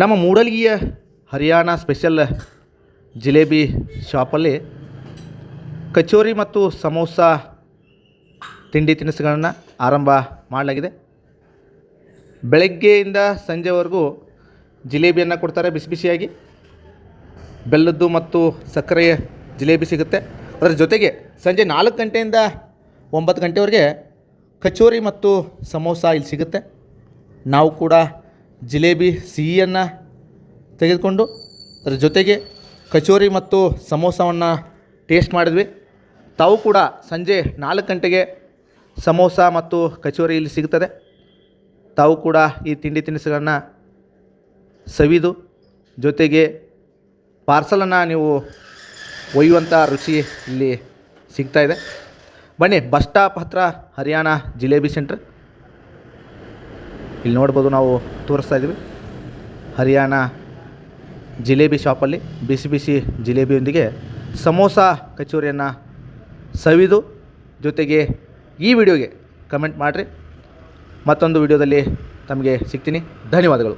ನಮ್ಮ ಮೂಡಲ್ಗಿಯ ಹರಿಯಾಣ ಸ್ಪೆಷಲ್ ಜಿಲೇಬಿ ಶಾಪಲ್ಲಿ ಕಚೋರಿ ಮತ್ತು ಸಮೋಸ ತಿಂಡಿ ತಿನಿಸುಗಳನ್ನು ಆರಂಭ ಮಾಡಲಾಗಿದೆ. ಬೆಳಗ್ಗೆಯಿಂದ ಸಂಜೆವರೆಗೂ ಜಿಲೇಬಿಯನ್ನು ಕೊಡ್ತಾರೆ ಬಿಸಿ ಬಿಸಿಯಾಗಿ. ಬೆಲ್ಲದ್ದು ಮತ್ತು ಸಕ್ಕರೆಯ ಜಿಲೇಬಿ ಸಿಗುತ್ತೆ. ಅದರ ಜೊತೆಗೆ ಸಂಜೆ ನಾಲ್ಕು ಗಂಟೆಯಿಂದ ಒಂಬತ್ತು ಗಂಟೆವರೆಗೆ ಕಚೋರಿ ಮತ್ತು ಸಮೋಸ ಇಲ್ಲಿ ಸಿಗುತ್ತೆ. ನಾವು ಕೂಡ ಜಿಲೇಬಿ ಸಿಹಿಯನ್ನು ತೆಗೆದುಕೊಂಡು ಅದರ ಜೊತೆಗೆ ಕಚೋರಿ ಮತ್ತು ಸಮೋಸವನ್ನು ಟೇಸ್ಟ್ ಮಾಡಿದ್ವಿ. ತಾವು ಕೂಡ ಸಂಜೆ ನಾಲ್ಕು ಗಂಟೆಗೆ ಸಮೋಸ ಮತ್ತು ಕಚೋರಿ ಇಲ್ಲಿ ಸಿಗ್ತದೆ. ತಾವು ಕೂಡ ಈ ತಿಂಡಿ ತಿನಿಸುಗಳನ್ನು ಸವಿದು ಜೊತೆಗೆ ಪಾರ್ಸಲನ್ನು ನೀವು ಒಯ್ಯುವಂಥ ರುಚಿ ಇಲ್ಲಿ ಸಿಗ್ತಾಯಿದೆ ಬನ್ನಿ, ಬಸ್ ಸ್ಟಾಪ್ ಹತ್ರ ಹರಿಯಾಣ ಜಿಲೇಬಿ ಸೆಂಟ್ರ್ ಇಲ್ಲಿ ನೋಡ್ಬೋದು ನಾವು ತೋರಿಸ್ತಾ ಇದ್ದೀವಿ. ಹರಿಯಾಣ ಜಿಲೇಬಿ ಶಾಪಲ್ಲಿ ಬಿಸಿ ಬಿಸಿ ಜಿಲೇಬಿಯೊಂದಿಗೆ ಸಮೋಸ ಕಚೋರಿಯನ್ನು ಸವಿದು ಜೊತೆಗೆ ಈ ವಿಡಿಯೋಗೆ ಕಮೆಂಟ್ ಮಾಡಿರಿ. ಮತ್ತೊಂದು ವಿಡಿಯೋದಲ್ಲಿ ತಮಗೆ ಸಿಗ್ತೀನಿ. ಧನ್ಯವಾದಗಳು.